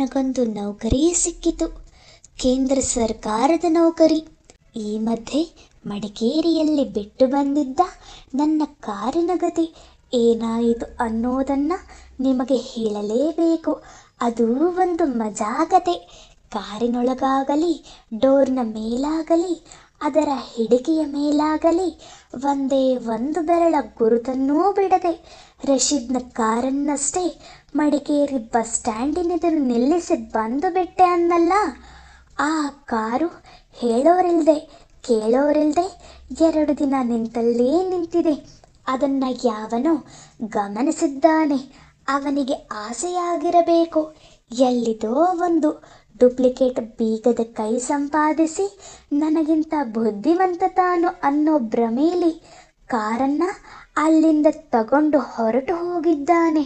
ನನಗೊಂದು ನೌಕರಿ ಸಿಕ್ಕಿತು. ಕೇಂದ್ರ ಸರ್ಕಾರದ ನೌಕರಿ. ಈ ಮಧ್ಯೆ ಮಡಿಕೇರಿಯಲ್ಲಿ ಬಿಟ್ಟು ಬಂದಿದ್ದ ನನ್ನ ಕಾರಿನ ಗತಿ ಏನಾಯಿತು ಅನ್ನೋದನ್ನು ನಿಮಗೆ ಹೇಳಲೇಬೇಕು. ಅದು ಒಂದು ಮಜಾಗತೆ. ಕಾರಿನೊಳಗಾಗಲಿ, ಡೋರ್ನ ಮೇಲಾಗಲಿ, ಅದರ ಹಿಡಿಕೆಯ ಮೇಲಾಗಲಿ, ಒಂದೇ ಒಂದು ಬೆರಳ ಗುರುತನ್ನೂ ಬಿಡದೆ ರಶೀದ್ನ ಕಾರನ್ನಷ್ಟೇ ಮಡಿಕೇರಿ ಬಸ್ ಸ್ಟ್ಯಾಂಡಿನೆದುರು ನಿಲ್ಲಿಸಿ ಬಂದು ಬಿಟ್ಟೆ ಅನ್ನಲ್ಲ. ಆ ಕಾರು ಹೇಳೋರಿಲ್ದೆ ಕೇಳೋರಿಲ್ಲದೆ ಎರಡು ದಿನ ನಿಂತಲ್ಲೇ ನಿಂತಿದೆ. ಅದನ್ನು ಯಾವನೋ ಗಮನಿಸಿದ್ದಾನೆ. ಅವನಿಗೆ ಆಸೆಯಾಗಿರಬೇಕು. ಎಲ್ಲಿದೋ ಒಂದು ಡುಪ್ಲಿಕೇಟ್ ಬೀಗದ ಕೈ ಸಂಪಾದಿಸಿ, ನನಗಿಂತ ಬುದ್ಧಿವಂತ ತಾನು ಅನ್ನೋ ಭ್ರಮೆಯಲ್ಲಿ ಕಾರನ್ನು ಅಲ್ಲಿಂದ ತಗೊಂಡು ಹೊರಟು ಹೋಗಿದ್ದಾನೆ.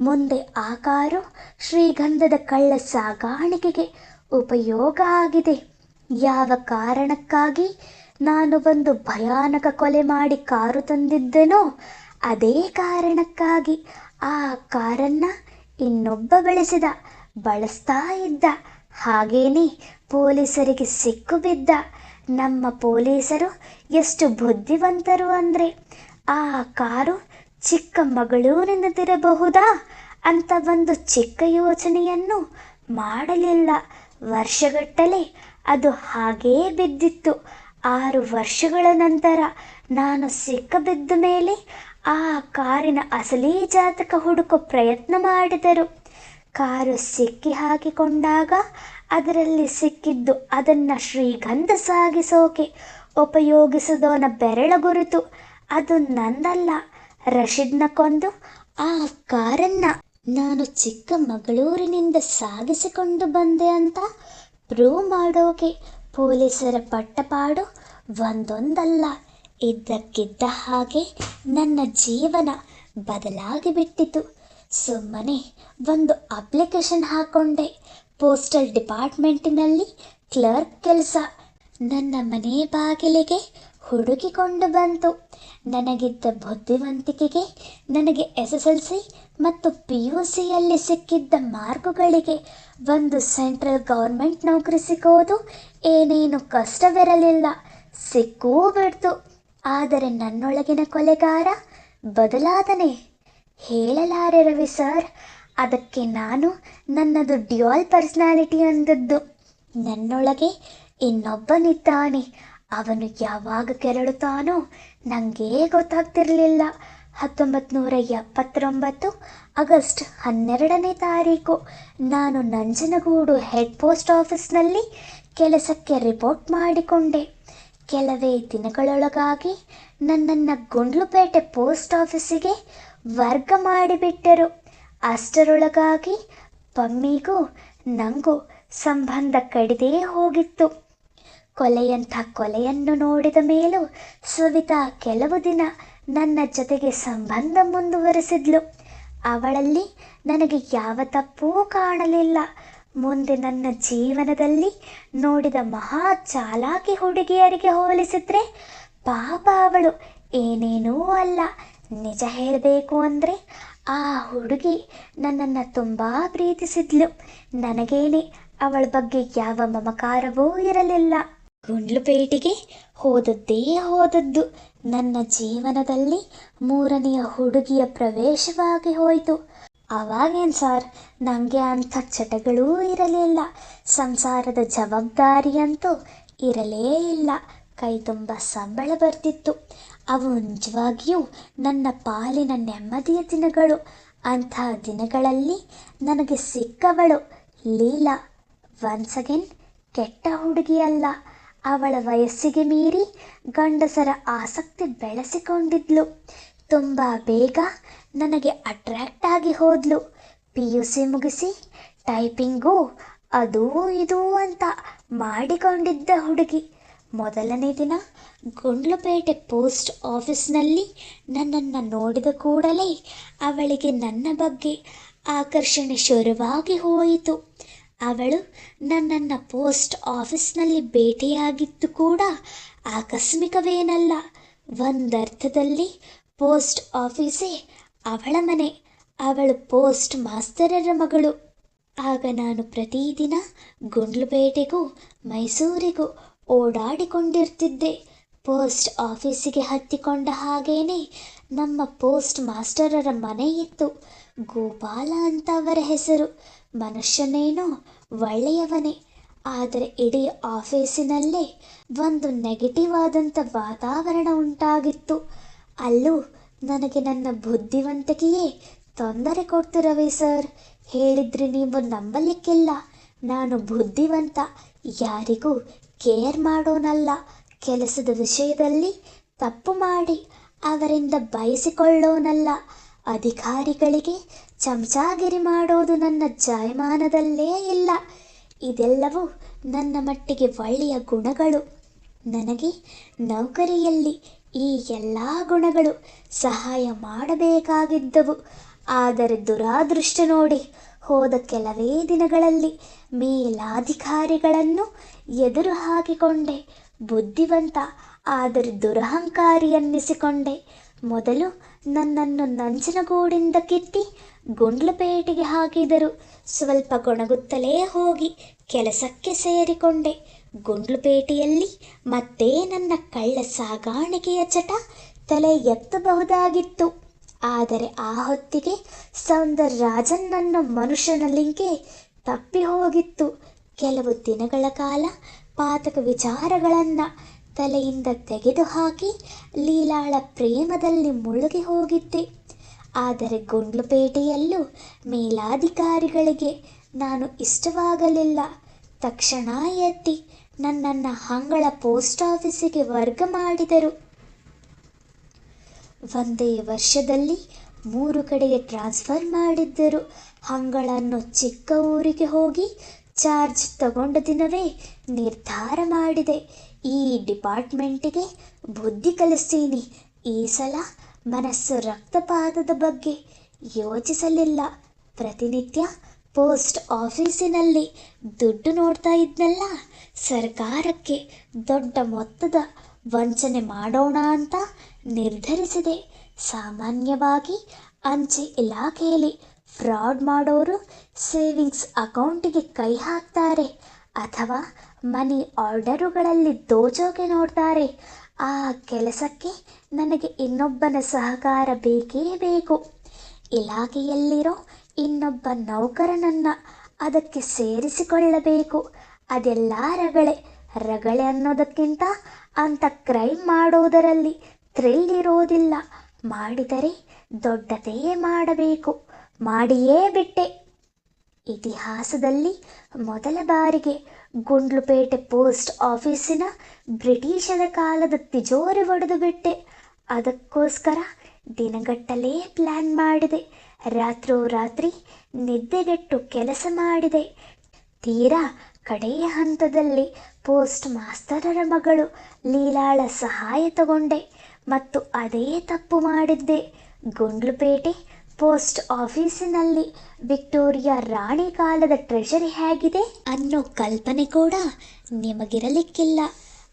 ಮುಂದೆ ಆ ಕಾರು ಶ್ರೀಗಂಧದ ಕಳ್ಳ ಸಾಗಾಣಿಕೆಗೆ ಉಪಯೋಗ ಆಗಿದೆ. ಯಾವ ಕಾರಣಕ್ಕಾಗಿ ನಾನು ಒಂದು ಭಯಾನಕ ಕೊಲೆ ಮಾಡಿ ಕಾರು ತಂದಿದ್ದೆನೋ ಅದೇ ಕಾರಣಕ್ಕಾಗಿ ಆ ಕಾರನ್ನು ಇನ್ನೊಬ್ಬ ಬೆಳೆಸಿದ, ಬಳಸ್ತಾ ಇದ್ದ. ಹಾಗೇನೆ ಪೊಲೀಸರಿಗೆ ಸಿಕ್ಕು ಬಿದ್ದ ನಮ್ಮ ಪೊಲೀಸರು ಎಷ್ಟು ಬುದ್ಧಿವಂತರು ಅಂದರೆ ಆ ಕಾರು ಚಿಕ್ಕಮಗಳೂರಿನದಿರಬಹುದಾ ಅಂತ ಒಂದು ಚಿಕ್ಕ ಯೋಚನೆಯನ್ನು ಮಾಡಲಿಲ್ಲ. ವರ್ಷಗಟ್ಟಲೆ ಅದು ಹಾಗೇ ಬಿದ್ದಿತ್ತು. ಆರು ವರ್ಷಗಳ ನಂತರ ನಾನು ಸಿಕ್ಕಬಿದ್ದ ಮೇಲೆ ಆ ಕಾರಿನ ಅಸಲಿ ಜಾತಕ ಹುಡುಕೋ ಪ್ರಯತ್ನ ಮಾಡಿದರು. ಕಾರು ಸಿಕ್ಕಿ ಹಾಕಿಕೊಂಡಾಗ ಅದರಲ್ಲಿ ಸಿಕ್ಕಿದ್ದು ಅದನ್ನು ಶ್ರೀಗಂಧ ಸಾಗಿಸೋಕೆ ಉಪಯೋಗಿಸಿದವನ ಬೆರಳ ಗುರುತು. ಅದು ನಂದಲ್ಲ, ರಶೀದ್ನ ಕೊಂದು ಆ ಕಾರನ್ನ ನಾನು ಚಿಕ್ಕಮಗಳೂರಿನಿಂದ ಸಾಗಿಸಿಕೊಂಡು ಬಂದೆ ಅಂತ ಪ್ರೂವ್ ಮಾಡೋಕೆ ಪೊಲೀಸರ ಪಟ್ಟಪಾಡು ಒಂದೊಂದಲ್ಲ. ಇದ್ದಕ್ಕಿದ್ದ ಹಾಗೆ ನನ್ನ ಜೀವನ ಬದಲಾಗಿ ಬಿಟ್ಟಿತು. ಸುಮ್ಮನೆ ಒಂದು ಅಪ್ಲಿಕೇಶನ್ ಹಾಕೊಂಡೆ. ಪೋಸ್ಟಲ್ ಡಿಪಾರ್ಟ್ಮೆಂಟಿನಲ್ಲಿ ಕ್ಲರ್ಕ್ ಕೆಲಸ. ನನ್ನ ಮನೆ ಬಾಗಿಲಿಗೆ ಹುಡುಕಿಕೊಂಡು ಬಂತು. ನನಗಿದ್ದ ಬುದ್ಧಿವಂತಿಕೆಗೆ, ನನಗೆ ಎಸ್ ಎಸ್ ಎಲ್ ಸಿ ಮತ್ತು ಪಿ ಯು ಸಿಯಲ್ಲಿ ಸಿಕ್ಕಿದ್ದ ಮಾರ್ಕುಗಳಿಗೆ ಒಂದು ಸೆಂಟ್ರಲ್ ಗೌರ್ಮೆಂಟ್ ನೌಕರಿ ಸಿಗೋದು ಏನೇನು ಕಷ್ಟವಿರಲಿಲ್ಲ, ಸಿಕ್ಕೂ ಬಿಡ್ತು. ಆದರೆ ನನ್ನೊಳಗಿನ ಕೊಲೆಗಾರ ಬದಲಾದನೆ. ಹೇಳಲಾರೆ ರವಿ ಸರ್, ಅದಕ್ಕೆ ನಾನು ನನ್ನದು ಡ್ಯುಯಲ್ ಪರ್ಸ್ನಾಲಿಟಿ ಅಂದದ್ದು ನನ್ನೊಳಗೆ ಇನ್ನೊಬ್ಬನಿದ್ದಾನೆ. ಅವನು ಯಾವಾಗ ಕೆರಳುತ್ತಾನೋ ನನಗೇ ಗೊತ್ತಾಗ್ತಿರಲಿಲ್ಲ. ಹತ್ತೊಂಬತ್ತು ನೂರ ಎಪ್ಪತ್ತೊಂಬತ್ತು ಆಗಸ್ಟ್ ಹನ್ನೆರಡನೇ ತಾರೀಕು ನಾನು ನಂಜನಗೂಡು ಹೆಡ್ ಪೋಸ್ಟ್ ಆಫೀಸ್ನಲ್ಲಿ ಕೆಲಸಕ್ಕೆ ರಿಪೋರ್ಟ್ ಮಾಡಿಕೊಂಡೆ. ಕೆಲವೇ ದಿನಗಳೊಳಗಾಗಿ ನನ್ನನ್ನು ಗುಂಡ್ಲುಪೇಟೆ ಪೋಸ್ಟ್ ಆಫೀಸಿಗೆ ವರ್ಗ ಮಾಡಿಬಿಟ್ಟರು. ಅಷ್ಟರೊಳಗಾಗಿ ಪಮ್ಮಿಗೂ ನನಗೂ ಸಂಬಂಧ ಕಡಿದೇ ಹೋಗಿತ್ತು. ಕೊಲೆಯಂಥ ಕೊಲೆಯನ್ನು ನೋಡಿದ ಮೇಲೂ ಸುವಿತಾ ಕೆಲವು ದಿನ ನನ್ನ ಜೊತೆಗೆ ಸಂಬಂಧ ಮುಂದುವರೆಸಿದ್ಲು. ಅವಳಲ್ಲಿ ನನಗೆ ಯಾವ ತಪ್ಪೂ ಕಾಣಲಿಲ್ಲ. ಮುಂದೆ ನನ್ನ ಜೀವನದಲ್ಲಿ ನೋಡಿದ ಮಹಾ ಚಾಲಾಕಿ ಹುಡುಗಿಯರಿಗೆ ಹೋಲಿಸಿದ್ರೆ ಪಾಪ ಅವಳು ಏನೇನೂ ಅಲ್ಲ. ನಿಜ ಹೇಳಬೇಕು ಅಂದರೆ ಆ ಹುಡುಗಿ ನನ್ನನ್ನು ತುಂಬ ಪ್ರೀತಿಸಿದ್ಲು. ನನಗೇನೆ ಅವಳ ಬಗ್ಗೆ ಯಾವ ಮಮಕಾರವೂ ಇರಲಿಲ್ಲ. ಗುಂಡ್ಲುಪೇಟೆಗೆ ಹೋದದ್ದೇ ಹೋದದ್ದು. ನನ್ನ ಜೀವನದಲ್ಲಿ ಮೂರನೆಯ ಹುಡುಗಿಯ ಪ್ರವೇಶವಾಗಿ ಹೋಯಿತು. ಅವಾಗೇನು ಸರ್? ನನಗೆ ಅಂಥ ಚಟಗಳೂ ಇರಲಿಲ್ಲ. ಸಂಸಾರದ ಜವಾಬ್ದಾರಿಯಂತೂ ಇರಲೇ ಇಲ್ಲ. ಕೈ ತುಂಬ ಸಂಬಳ ಬರ್ತಿತ್ತು. ಅವು ನಿಜವಾಗಿಯೂ ನನ್ನ ಪಾಲಿನ ನೆಮ್ಮದಿಯ ದಿನಗಳು. ಅಂಥ ದಿನಗಳಲ್ಲಿ ನನಗೆ ಸಿಕ್ಕವಳು ಲೀಲಾ. ಒನ್ಸ್ ಅಗೇನ್ ಕೆಟ್ಟ ಹುಡುಗಿಯಲ್ಲ. ಅವಳ ವಯಸ್ಸಿಗೆ ಮೀರಿ ಗಂಡಸರ ಆಸಕ್ತಿ ಬೆಳೆಸಿಕೊಂಡಿದ್ಲು. ತುಂಬ ಬೇಗ ನನಗೆ ಅಟ್ರ್ಯಾಕ್ಟ್ ಆಗಿ ಹೋದ್ಲು. ಪಿ ಯು ಸಿ ಮುಗಿಸಿ ಟೈಪಿಂಗು ಅದು ಇದು ಅಂತ ಮಾಡಿಕೊಂಡಿದ್ದ ಹುಡುಗಿ. ಮೊದಲನೇ ದಿನ ಗುಂಡ್ಲುಪೇಟೆ ಪೋಸ್ಟ್ ಆಫೀಸ್ನಲ್ಲಿ ನನ್ನನ್ನು ನೋಡಿದ ಕೂಡಲೇ ಅವಳಿಗೆ ನನ್ನ ಬಗ್ಗೆ ಆಕರ್ಷಣೆ ಶುರುವಾಗಿ ಹೋಯಿತು. ಅವಳು ನನ್ನನ್ನು ಪೋಸ್ಟ್ ಆಫೀಸ್ನಲ್ಲಿ ಭೇಟಿಯಾಗಿತ್ತು ಕೂಡ ಆಕಸ್ಮಿಕವೇನಲ್ಲ. ಒಂದರ್ಥದಲ್ಲಿ ಪೋಸ್ಟ್ ಆಫೀಸೇ ಅವಳ ಮನೆ. ಅವಳು ಪೋಸ್ಟ್ ಮಾಸ್ತರರ ಮಗಳು. ಆಗ ನಾನು ಪ್ರತಿದಿನ ಗುಂಡ್ಲುಪೇಟೆಗೂ, ಮೈಸೂರಿಗೂ ಓಡಾಡಿಕೊಂಡಿರ್ತಿದ್ದೆ. ಪೋಸ್ಟ್ ಆಫೀಸಿಗೆ ಹತ್ತಿಕೊಂಡ ಹಾಗೇನೆ ನಮ್ಮ ಪೋಸ್ಟ್ ಮಾಸ್ಟರರ ಮನೆ ಇತ್ತು. ಗೋಪಾಲ ಅಂತ ಅವರ ಹೆಸರು. ಮನುಷ್ಯನೇನೋ ಒಳ್ಳೆಯವನೇ, ಆದರೆ ಇಡೀ ಆಫೀಸಿನಲ್ಲೇ ಒಂದು ನೆಗೆಟಿವ್ ಆದಂಥ ವಾತಾವರಣ ಉಂಟಾಗಿತ್ತು. ಅಲ್ಲೂ ನನಗೆ ನನ್ನ ಬುದ್ಧಿವಂತಿಕೆಯೇ ತೊಂದರೆ ಕೊಡ್ತಿರವೆ ರವಿ ಸರ್. ಹೇಳಿದ್ರೆ ನೀವು ನಂಬಲಿಕ್ಕಿಲ್ಲ. ನಾನು ಬುದ್ಧಿವಂತ, ಯಾರಿಗೂ ಕೇರ್ ಮಾಡೋನಲ್ಲ. ಕೆಲಸದ ವಿಷಯದಲ್ಲಿ ತಪ್ಪು ಮಾಡಿ ಅವರಿಂದ ಬಯಸಿಕೊಳ್ಳೋನಲ್ಲ. ಅಧಿಕಾರಿಗಳಿಗೆ ಚಮಚಾಗಿರಿ ಮಾಡೋದು ನನ್ನ ಜಾಯಮಾನದಲ್ಲೇ ಇಲ್ಲ. ಇದೆಲ್ಲವೂ ನನ್ನ ಮಟ್ಟಿಗೆ ಒಳ್ಳೆಯ ಗುಣಗಳು. ನನಗೆ ನೌಕರಿಯಲ್ಲಿ ಈ ಎಲ್ಲ ಗುಣಗಳು ಸಹಾಯ ಮಾಡಬೇಕಾಗಿದ್ದವು. ಆದರೆ ದುರಾದೃಷ್ಟ ನೋಡಿ, ಹೋದ ಕೆಲವೇ ದಿನಗಳಲ್ಲಿ ಮೇಲಾಧಿಕಾರಿಗಳನ್ನು ಎದುರು ಹಾಕಿಕೊಂಡೆ. ಬುದ್ಧಿವಂತ, ಆದರೆ ದುರಹಂಕಾರಿ ಅನ್ನಿಸಿಕೊಂಡೆ. ಮೊದಲು ನನ್ನನ್ನು ನಂಜನಗೂಡಿಂದ ಕಿತ್ತಿ ಗುಂಡ್ಲುಪೇಟೆಗೆ ಹಾಕಿದರು. ಸ್ವಲ್ಪ ಗೊಣಗುತ್ತಲೇ ಹೋಗಿ ಕೆಲಸಕ್ಕೆ ಸೇರಿಕೊಂಡೆ. ಗುಂಡ್ಲುಪೇಟೆಯಲ್ಲಿ ಮತ್ತೆ ನನ್ನ ಕಳ್ಳ ಸಾಗಾಣಿಕೆಯ ಚಟ ತಲೆ ಎತ್ತಬಹುದಾಗಿತ್ತು. ಆದರೆ ಆ ಹೊತ್ತಿಗೆ ಸೌಂದರರಾಜನ್ ಮನುಷ್ಯನ ಲಿಂಕೆ ತಪ್ಪಿ ಹೋಗಿತ್ತು ಕೆಲವು ದಿನಗಳ ಕಾಲ ಪಾತಕ ವಿಚಾರಗಳನ್ನು ತಲೆಯಿಂದ ತೆಗೆದುಹಾಕಿ ಲೀಲಾಳ ಪ್ರೇಮದಲ್ಲಿ ಮುಳುಗಿ ಹೋಗಿದ್ದೆ. ಆದರೆ ಗುಂಡ್ಲುಪೇಟೆಯಲ್ಲೂ ಮೇಲಾಧಿಕಾರಿಗಳಿಗೆ ನಾನು ಇಷ್ಟವಾಗಲಿಲ್ಲ. ತಕ್ಷಣ ಎತ್ತಿ ನನ್ನನ್ನು ಹಂಗಳ ಪೋಸ್ಟ್ ಆಫೀಸಿಗೆ ವರ್ಗ ಮಾಡಿದರು. ಒಂದೇ ವರ್ಷದಲ್ಲಿ ಮೂರು ಕಡೆಗೆ ಟ್ರಾನ್ಸ್ಫರ್ ಮಾಡಿದ್ದರು. ಹಂಗಳನ್ನು ಚಿಕ್ಕ ಊರಿಗೆ ಹೋಗಿ ಚಾರ್ಜ್ ತಗೊಂಡ ದಿನವೇ ನಿರ್ಧಾರ ಮಾಡಿದೆ. ಈ ಡಿಪಾರ್ಟ್ಮೆಂಟಿಗೆ ಬುದ್ಧಿ ಕಲಿಸ್ತೀನಿ. ಈ ಸಲ ಮನಸ್ಸು ರಕ್ತಪಾತದ ಬಗ್ಗೆ ಯೋಚಿಸಲಿಲ್ಲ. ಪ್ರತಿನಿತ್ಯ ಪೋಸ್ಟ್ ಆಫೀಸಿನಲ್ಲಿ ದುಡ್ಡು ನೋಡ್ತಾ ಇದ್ನಲ್ಲ, ಸರ್ಕಾರಕ್ಕೆ ದೊಡ್ಡ ಮೊತ್ತದ ವಂಚನೆ ಮಾಡೋಣ ಅಂತ ನಿರ್ಧರಿಸಿದೆ. ಸಾಮಾನ್ಯವಾಗಿ ಅಂಚೆ ಇಲಾಖೆಯಲ್ಲಿ ಫ್ರಾಡ್ ಮಾಡೋರು ಸೇವಿಂಗ್ಸ್ ಅಕೌಂಟಿಗೆ ಕೈ ಹಾಕ್ತಾರೆ. ಅಥವಾ ಮನಿ ಆರ್ಡರುಗಳಲ್ಲಿ ದೋಜೋಗೆ ನೋಡ್ತಾರೆ. ಆ ಕೆಲಸಕ್ಕೆ ನನಗೆ ಇನ್ನೊಬ್ಬನ ಸಹಕಾರ ಬೇಕೇ ಬೇಕು. ಇಲಾಖೆಯಲ್ಲಿರೋ ಇನ್ನೊಬ್ಬ ನೌಕರನನ್ನು ಅದಕ್ಕೆ ಸೇರಿಸಿಕೊಳ್ಳಬೇಕು. ಅದೆಲ್ಲ ರಗಳೆ. ರಗಳೆ ಅನ್ನೋದಕ್ಕಿಂತ ಅಂಥ ಕ್ರೈಮ್ ಮಾಡೋದರಲ್ಲಿ ಥ್ರಿಲ್ ಇರೋದಿಲ್ಲ. ಮಾಡಿದರೆ ದೊಡ್ಡದೇ ಮಾಡಬೇಕು. ಮಾಡಿಯೇ ಬಿಟ್ಟೆ. ಇತಿಹಾಸದಲ್ಲಿ ಮೊದಲ ಬಾರಿಗೆ ಗುಂಡ್ಲುಪೇಟೆ ಪೋಸ್ಟ್ ಆಫೀಸಿನ ಬ್ರಿಟಿಷರ ಕಾಲದ ತಿಜೋರಿ ಒಡೆದು ಬಿಟ್ಟೆ. ಅದಕ್ಕೋಸ್ಕರ ದಿನಗಟ್ಟಲೇ ಪ್ಲ್ಯಾನ್ ಮಾಡಿದೆ. ರಾತ್ರೋ ರಾತ್ರಿ ನಿದ್ದೆಗೆಟ್ಟು ಕೆಲಸ ಮಾಡಿದೆ. ತೀರಾ ಕಡೆಯ ಹಂತದಲ್ಲಿ ಪೋಸ್ಟ್ ಮಾಸ್ತರರ ಮಗಳು ಲೀಲಾಳ ಸಹಾಯ ತಗೊಂಡೆ ಮತ್ತು ಅದೇ ತಪ್ಪು ಮಾಡಿದ್ದೆ. ಗುಂಡ್ಲುಪೇಟೆ ಪೋಸ್ಟ್ ಆಫೀಸಿನಲ್ಲಿ ವಿಕ್ಟೋರಿಯಾ ರಾಣಿ ಕಾಲದ ಟ್ರೆಷರಿ ಹೇಗಿದೆ ಅನ್ನೋ ಕಲ್ಪನೆ ಕೂಡ ನಿಮಗಿರಲಿಕ್ಕಿಲ್ಲ.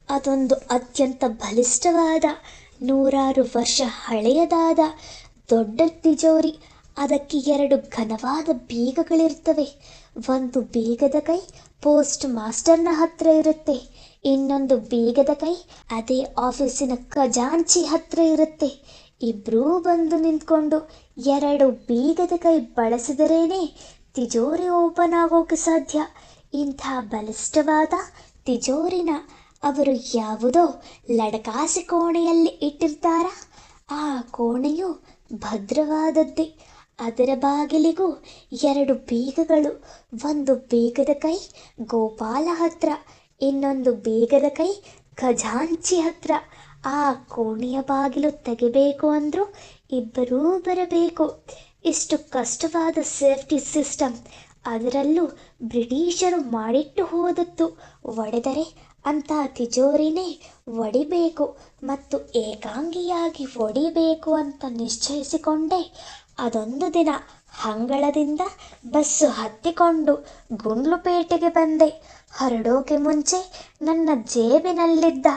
ಅದೊಂದು ಅತ್ಯಂತ ಬಲಿಷ್ಠವಾದ, ನೂರಾರು ವರ್ಷ ಹಳೆಯದಾದ, ದೊಡ್ಡ ತಿಜೋರಿ. ಅದಕ್ಕೆ ಎರಡು ಘನವಾದ ಬೀಗಗಳಿರ್ತವೆ. ಒಂದು ಬೀಗದ ಕೈ ಪೋಸ್ಟ್ ಮಾಸ್ಟರ್ನ ಹತ್ರ ಇರುತ್ತೆ. ಇನ್ನೊಂದು ಬೀಗದ ಕೈ ಅದೇ ಆಫೀಸಿನ ಖಜಾಂಚಿ ಹತ್ರ ಇರುತ್ತೆ. ಇಬ್ಬರೂ ಬಂದು ನಿಂತ್ಕೊಂಡು ಎರಡು ಬೀಗದ ಕೈ ಬಳಸಿದರೇನೆ ತಿಜೋರಿ ಓಪನ್ ಆಗೋಕೆ ಸಾಧ್ಯ. ಇಂಥ ಬಲಿಷ್ಠವಾದ ತಿಜೋರಿನ ಅವರು ಯಾವುದೋ ಲಡಕಾಸಿ ಕೋಣೆಯಲ್ಲಿ ಇಟ್ಟಿರ್ತಾರ? ಆ ಕೋಣೆಯು ಭದ್ರವಾದದ್ದೇ. ಅದರ ಬಾಗಿಲಿಗೂ ಎರಡು ಬೀಗಗಳು, ಒಂದು ಬೀಗದ ಕೈ ಗೋಪಾಲ ಹತ್ರ, ಇನ್ನೊಂದು ಬೀಗದ ಕೈ ಖಜಾಂಚಿ ಹತ್ರ. ಆ ಕೋಣೆಯ ಬಾಗಿಲು ತೆಗಿಬೇಕು ಅಂದ್ರು ಇಬ್ಬರೂ ಬರಬೇಕು. ಇಷ್ಟು ಕಷ್ಟವಾದ ಸೇಫ್ಟಿ ಸಿಸ್ಟಮ್ ಅದರಲ್ಲೂ ಬ್ರಿಟಿಷರು ಮಾಡಿಟ್ಟು ಹೋದತ್ತು ಒಡೆದರೆ ಅಂತ ತಿಜೋರಿನೇ ಒಡಿಬೇಕು ಮತ್ತು ಏಕಾಂಗಿಯಾಗಿ ಒಡಿಬೇಕು ಅಂತ ನಿಶ್ಚಯಿಸಿಕೊಂಡೆ. ಅದೊಂದು ದಿನ ಹಂಗಳದಿಂದ ಬಸ್ಸು ಹತ್ತಿಕೊಂಡು ಗುಂಡ್ಲುಪೇಟೆಗೆ ಬಂದೆ. ಹೊರಡೋಕೆ ಮುಂಚೆ ನನ್ನ ಜೇಬಿನಲ್ಲಿದ್ದ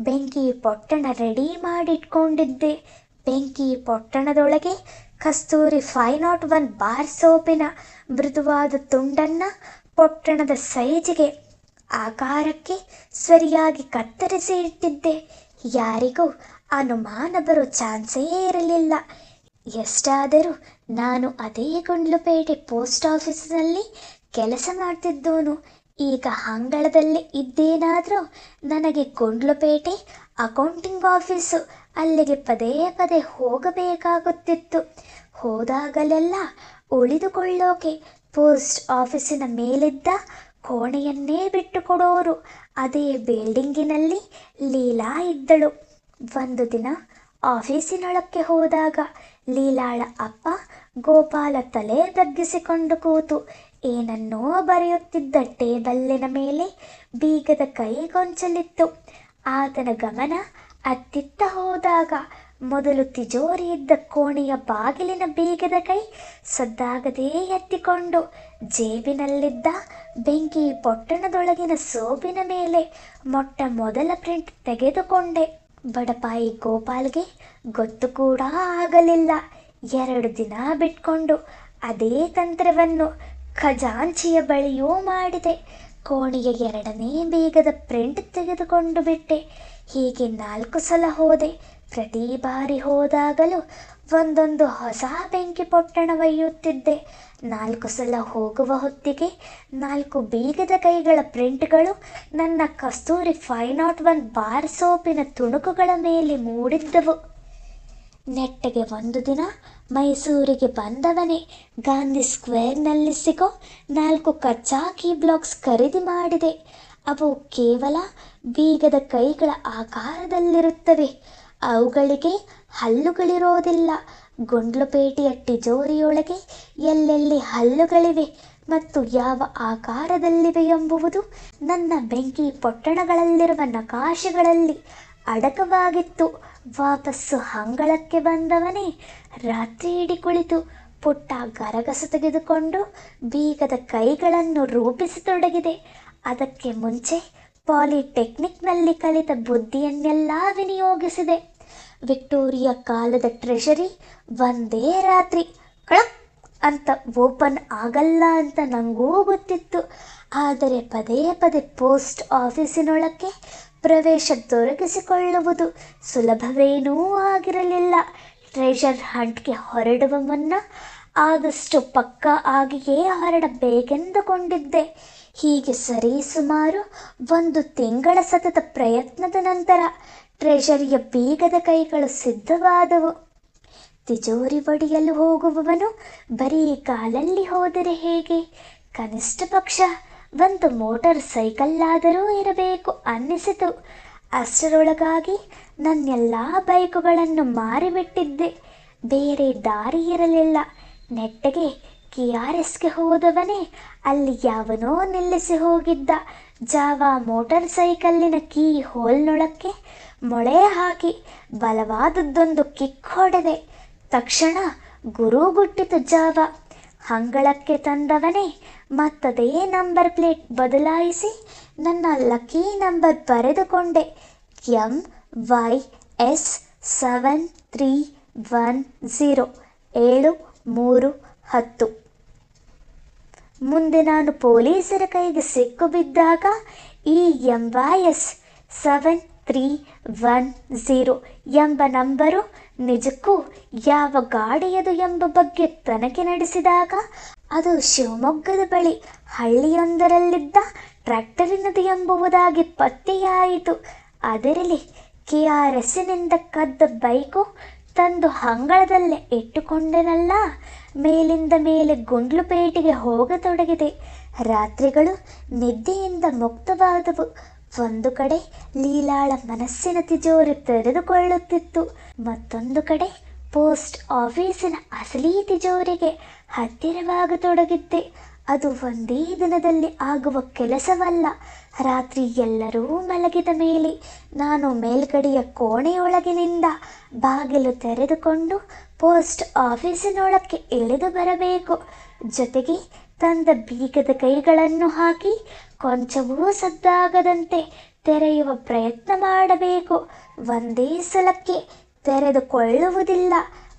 ಬೆಂಕಿ ಪೊಟ್ಟಣ ರೆಡಿ ಮಾಡಿಟ್ಕೊಂಡಿದ್ದೆ. ಬೆಂಕಿ ಪೊಟ್ಟಣದೊಳಗೆ Kasturi five naught one bar ಸೋಪಿನ ಮೃದುವಾದ ತುಂಡನ್ನು ಪೊಟ್ಟಣದ ಸೈಜಿಗೆ ಆಕಾರಕ್ಕೆ ಸರಿಯಾಗಿ ಕತ್ತರಿಸಿ ಇಟ್ಟಿದ್ದೆ. ಯಾರಿಗೂ ಅನುಮಾನ ಬರೋ ಚಾನ್ಸೇ ಇರಲಿಲ್ಲ. ಎಷ್ಟಾದರೂ ನಾನು ಅದೇ ಗುಂಡ್ಲುಪೇಟೆ ಪೋಸ್ಟ್ ಆಫೀಸ್ನಲ್ಲಿ ಕೆಲಸ ಮಾಡ್ತಿದ್ದೋನು. ಈಗ ಅಂಗಳದಲ್ಲಿ ಇದ್ದೇನಾದರೂ ನನಗೆ ಗುಂಡ್ಲುಪೇಟೆ ಅಕೌಂಟಿಂಗ್ ಆಫೀಸು ಅಲ್ಲಿಗೆ ಪದೇ ಪದೇ ಹೋಗಬೇಕಾಗುತ್ತಿತ್ತು. ಹೋದಾಗಲೆಲ್ಲ ಉಳಿದುಕೊಳ್ಳೋಕೆ ಪೋಸ್ಟ್ ಆಫೀಸಿನ ಮೇಲಿದ್ದ ಕೋಣೆಯನ್ನೇ ಬಿಟ್ಟುಕೊಡೋರು. ಅದೇ ಬಿಲ್ಡಿಂಗಿನಲ್ಲಿ ಲೀಲಾ ಇದ್ದಳು. ಒಂದು ದಿನ ಆಫೀಸಿನೊಳಕ್ಕೆ ಹೋದಾಗ ಲೀಲಾಳ ಅಪ್ಪ ಗೋಪಾಲ ತಲೆ ತಗ್ಗಿಸಿಕೊಂಡು ಕೂತು ಏನನ್ನೋ ಬರೆಯುತ್ತಿದ್ದ ಟೇಬಲ್ಲಿನ ಮೇಲೆ ಬೀಗದ ಕೈ ಕೈಗೊಂಚಲಿತ್ತು ಆತನ ಗಮನ ಅತ್ತಿತ್ತ ಹೋದಾಗ ಮೊದಲು ತಿಜೋರಿ ಇದ್ದ ಕೋಣೆಯ ಬಾಗಿಲಿನ ಬೀಗದ ಕೈ ಸದ್ದಾಗದೇ ಎತ್ತಿಕೊಂಡು ಜೇಬಿನಲ್ಲಿದ್ದ ಬೆಂಕಿ ಪೊಟ್ಟಣದೊಳಗಿನ ಸೋಪಿನ ಮೇಲೆ ಮೊಟ್ಟ ಮೊದಲ ಪ್ರಿಂಟ್ ತೆಗೆದುಕೊಂಡೆ. ಬಡಪಾಯಿ ಗೋಪಾಲ್ಗೆ ಗೊತ್ತು ಕೂಡ ಆಗಲಿಲ್ಲ. ಎರಡು ದಿನ ಬಿಟ್ಕೊಂಡು ಅದೇ ತಂತ್ರವನ್ನು ಖಜಾಂಚಿಯ ಬಳಿಯೂ ಮಾಡಿದೆ. ಕೋಣೆಯ ಎರಡನೇ ಬೀಗದ ಪ್ರಿಂಟ್ ತೆಗೆದುಕೊಂಡು ಬಿಟ್ಟೆ. ಹೀಗೆ ನಾಲ್ಕು ಸಲ ಹೋದೆ. ಪ್ರತಿ ಬಾರಿ ಹೋದಾಗಲೂ ಒಂದೊಂದು ಹೊಸ ಬೆಂಕಿ ಪೊಟ್ಟಣ ಒಯ್ಯುತ್ತಿದ್ದೆ. ನಾಲ್ಕು ಸಲ ಹೋಗುವ ಹೊತ್ತಿಗೆ ನಾಲ್ಕು ಬೀಗದ ಕೈಗಳ ಪ್ರಿಂಟ್ಗಳು ನನ್ನ Kasturi five naught one bar ಸೋಪಿನ ತುಣುಕುಗಳ ಮೇಲೆ ಮೂಡಿದ್ದವು. ನೆಟ್ಟಗೆ ಒಂದು ದಿನ ಮೈಸೂರಿಗೆ ಬಂದವನೇ ಗಾಂಧಿ ಸ್ಕ್ವೇರ್ನಲ್ಲಿ ಸಿಗೋ ನಾಲ್ಕು ಕಚ್ಚಾ ಕೀ ಬ್ಲಾಕ್ಸ್ ಖರೀದಿ ಮಾಡಿದೆ. ಅವು ಕೇವಲ ಬೀಗದ ಕೈಗಳ ಆಕಾರದಲ್ಲಿರುತ್ತವೆ. ಅವುಗಳಿಗೆ ಹಲ್ಲುಗಳಿರೋದಿಲ್ಲ. ಗುಂಡ್ಲುಪೇಟೆಯ ಟಿಜೋರಿಯೊಳಗೆ ಎಲ್ಲೆಲ್ಲಿ ಹಲ್ಲುಗಳಿವೆ ಮತ್ತು ಯಾವ ಆಕಾರದಲ್ಲಿವೆ ಎಂಬುವುದು ನನ್ನ ಬೆಂಕಿ ಪೊಟ್ಟಣಗಳಲ್ಲಿರುವ ನಕಾಶೆಗಳಲ್ಲಿ ಅಡಕವಾಗಿತ್ತು. ವಾಪಸ್ಸು ಅಂಗಳಕ್ಕೆ ಬಂದವನೇ ರಾತ್ರಿ ಇಡೀ ಕುಳಿತು ಪುಟ್ಟ ಗರಗಸು ತೆಗೆದುಕೊಂಡು ಬೀಗದ ಕೈಗಳನ್ನು ರೂಪಿಸತೊಡಗಿದೆ. ಅದಕ್ಕೆ ಮುಂಚೆ ಪಾಲಿಟೆಕ್ನಿಕ್ನಲ್ಲಿ ಕಲಿತ ಬುದ್ಧಿಯನ್ನೆಲ್ಲ ವಿನಿಯೋಗಿಸಿದೆ. ವಿಕ್ಟೋರಿಯಾ ಕಾಲದ ಟ್ರೆಷರಿ ಒಂದೇ ರಾತ್ರಿ. ಕಳಕ್! ಅಂತ ಓಪನ್ ಆಗಲ್ಲ ಅಂತ ನನಗೂ ಗೊತ್ತಿತ್ತು. ಆದರೆ ಪದೇ ಪದೇ ಪೋಸ್ಟ್ ಆಫೀಸಿನೊಳಕ್ಕೆ ಪ್ರವೇಶ ದೊರಕಿಸಿಕೊಳ್ಳುವುದು ಸುಲಭವೇನೂ ಆಗಿರಲಿಲ್ಲ. ಟ್ರೆಷರ್ ಹಂಟ್ಗೆ ಹೊರಡುವ ಮುನ್ನ ಆದಷ್ಟು ಪಕ್ಕ ಆಗಿಯೇ ಹೊರಡಬೇಕೆಂದುಕೊಂಡಿದ್ದೆ. ಹೀಗೆ ಸರಿ ಸುಮಾರು ಒಂದು ತಿಂಗಳ ಸತತ ಪ್ರಯತ್ನದ ನಂತರ ಟ್ರೆಷರಿಯ ಬೀಗದ ಕೈಗಳು ಸಿದ್ಧವಾದವು. ತಿಜೋರಿ ಒಡೆಯಲು ಹೋಗುವವನು ಬರೀ ಕಾಲಲ್ಲಿ ಹೋದರೆ ಹೇಗೆ? ಕನಿಷ್ಠ ಪಕ್ಷ ಒಂದು ಮೋಟಾರ್ ಸೈಕಲ್ಲಾದರೂ ಇರಬೇಕು ಅನ್ನಿಸಿತು. ಅಷ್ಟರೊಳಗಾಗಿ ನನ್ನೆಲ್ಲ ಬೈಕುಗಳನ್ನು ಮಾರಿಬಿಟ್ಟಿದ್ದೆ. ಬೇರೆ ದಾರಿ ಇರಲಿಲ್ಲ. ನೆಟ್ಟಗೆ ಕೆ ಆರ್ ಎಸ್ಗೆ ಹೋದವನೇ ಅಲ್ಲಿ ಯಾವನೋ ನಿಲ್ಲಿಸಿ ಹೋಗಿದ್ದ. ಜಾವಾ ಮೋಟರ್ ಸೈಕಲ್ಲಿನ ಕೀ ಹೋಲ್ನೊಳಕ್ಕೆ ಮೊಳೆ ಹಾಕಿ ಬಲವಾದದ್ದೊಂದು ಕಿಕ್ ಹೊಡೆದೆ. ತಕ್ಷಣ ಗುರುಗುಟ್ಟಿತು ಜಾವ. ಹಂಗಳಕ್ಕೆ ತಂದವನೇ, ಮತ್ತದೇ ನಂಬರ್ ಪ್ಲೇಟ್ ಬದಲಾಯಿಸಿ ನನ್ನ lucky number ಬರೆದುಕೊಂಡೆ. M Y S seven three one zero ಏಳು ಮೂರು ಹತ್ತು. ಮುಂದೆ ನಾನು ಪೊಲೀಸರ ಕೈಗೆ ಸಿಕ್ಕು ಬಿದ್ದಾಗ ಈ M Y S seven three one zero ಎಂಬ ನಂಬರು ನಿಜಕ್ಕೂ ಯಾವ ಗಾಡಿಯದು ಎಂಬ ಬಗ್ಗೆ ತನಿಖೆ ನಡೆಸಿದಾಗ ಅದು ಶಿವಮೊಗ್ಗದ ಬಳಿ ಹಳ್ಳಿಯೊಂದರಲ್ಲಿದ್ದ ಟ್ರ್ಯಾಕ್ಟರಿನದು ಎಂಬುವುದಾಗಿ ಪತ್ತೆಯಾಯಿತು. ಅದರಲ್ಲಿ ಕೆ ಆರ್ ಎಸ್ಸಿನಿಂದ ಕದ್ದ ಬೈಕು ತಂದು ಹಂಗಳದಲ್ಲೇ ಇಟ್ಟುಕೊಂಡೆನಲ್ಲ, ಮೇಲಿಂದ ಮೇಲೆ ಗುಂಡ್ಲುಪೇಟೆಗೆ ಹೋಗತೊಡಗಿದೆ. ರಾತ್ರಿಗಳು ನಿದ್ದೆಯಿಂದ ಮುಕ್ತವಾದವು. ಒಂದು ಕಡೆ ಲೀಲಾಳ ಮನಸ್ಸಿನ ತಿಜೋರಿ ತೆರೆದುಕೊಳ್ಳುತ್ತಿತ್ತು, ಮತ್ತೊಂದು ಕಡೆ ಪೋಸ್ಟ್ ಆಫೀಸಿನ ಅಸಲಿ ತಿಜೋರಿಗೆ ಹತ್ತಿರವಾಗತೊಡಗಿದ್ದೆ. ಅದು ಒಂದೇ ದಿನದಲ್ಲಿ ಆಗುವ ಕೆಲಸವಲ್ಲ. ರಾತ್ರಿ ಎಲ್ಲರೂ ಮಲಗಿದ ಮೇಲೆ ನಾನು ಮೇಲ್ಗಡೆಯ ಕೋಣೆಯೊಳಗಿನಿಂದ ಬಾಗಿಲು ತೆರೆದುಕೊಂಡು ಪೋಸ್ಟ್ ಆಫೀಸಿನೊಳಕ್ಕೆ ಇಳಿದು ಬರಬೇಕು. ಜೊತೆಗೆ ತಂದ ಬೀಗದ ಕೈಗಳನ್ನು ಹಾಕಿ ಕೊಂಚವೂ ಸದ್ದಾಗದಂತೆ ತೆರೆಯುವ ಪ್ರಯತ್ನ ಮಾಡಬೇಕು. ಒಂದೇ ಸಲಕ್ಕೆ ತೆರೆದುಕೊಳ್ಳುವುದಿಲ್ಲ,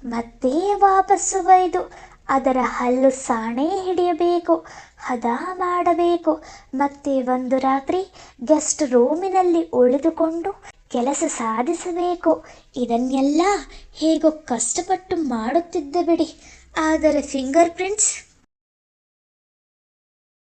ಮತ್ತೆ ವಾಪಸ್ಸು ಒಯ್ದು ಅದರ ಹಲ್ಲು ಸಾಣೆ ಹಿಡಿಯಬೇಕು, ಹದ ಮಾಡಬೇಕು. ಮತ್ತೆ ಒಂದು ರಾತ್ರಿ ಗೆಸ್ಟ್ ರೂಮಿನಲ್ಲಿ ಉಳಿದುಕೊಂಡು ಕೆಲಸ ಸಾಧಿಸಬೇಕು. ಇದನ್ನೆಲ್ಲ ಹೇಗೋ ಕಷ್ಟಪಟ್ಟು ಮಾಡುತ್ತಿದ್ದ ಬಿಡಿ. ಆದರೆ ಫಿಂಗರ್ ಪ್ರಿಂಟ್ಸ್